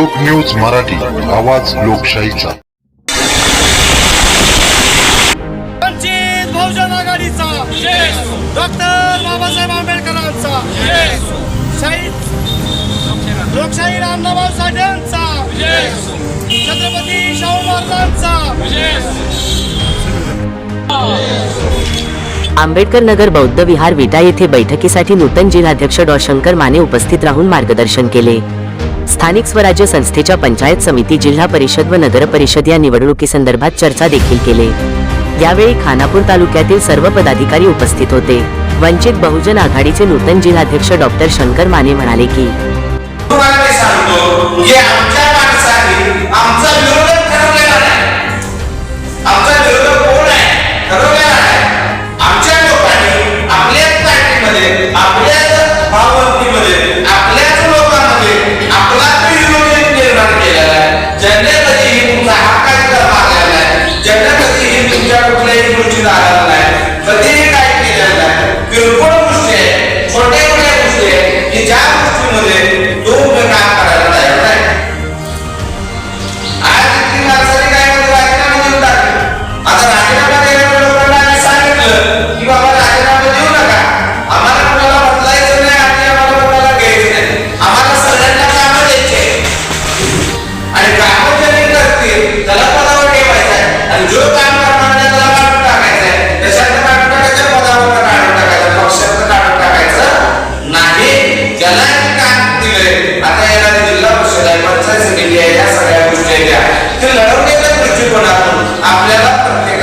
News Marathi आवाज लोकशाहीचा. वंचित बहुजन आघाडीचा. डॉक्टर बाबासाहेब आंबेडकरांचा. शहीद लोकशाही छत्रपती शाहू महाराजांचा. आंबेडकर नगर बौद्ध विहार विटा येथे बैठकीसाठी नूतन जिल्हाध्यक्ष डॉ. शंकर माने उपस्थित राहून मार्गदर्शन केले. स्थानिक स्वराज्य संस्थेच्या पंचायत समिती जिल्हा परिषद व नगर परिषद या निवडणुकीसंदर्भात चर्चा देखील केले. यावेळी खानापूर तालुक्यातील सर्व पदाधिकारी उपस्थित होते. वंचित बहुजन आघाडीचे नूतन जिल्हाध्यक्ष डॉक्टर शंकर माने म्हणाले की सगळ्या गोष्टी आपल्याला प्रत्येक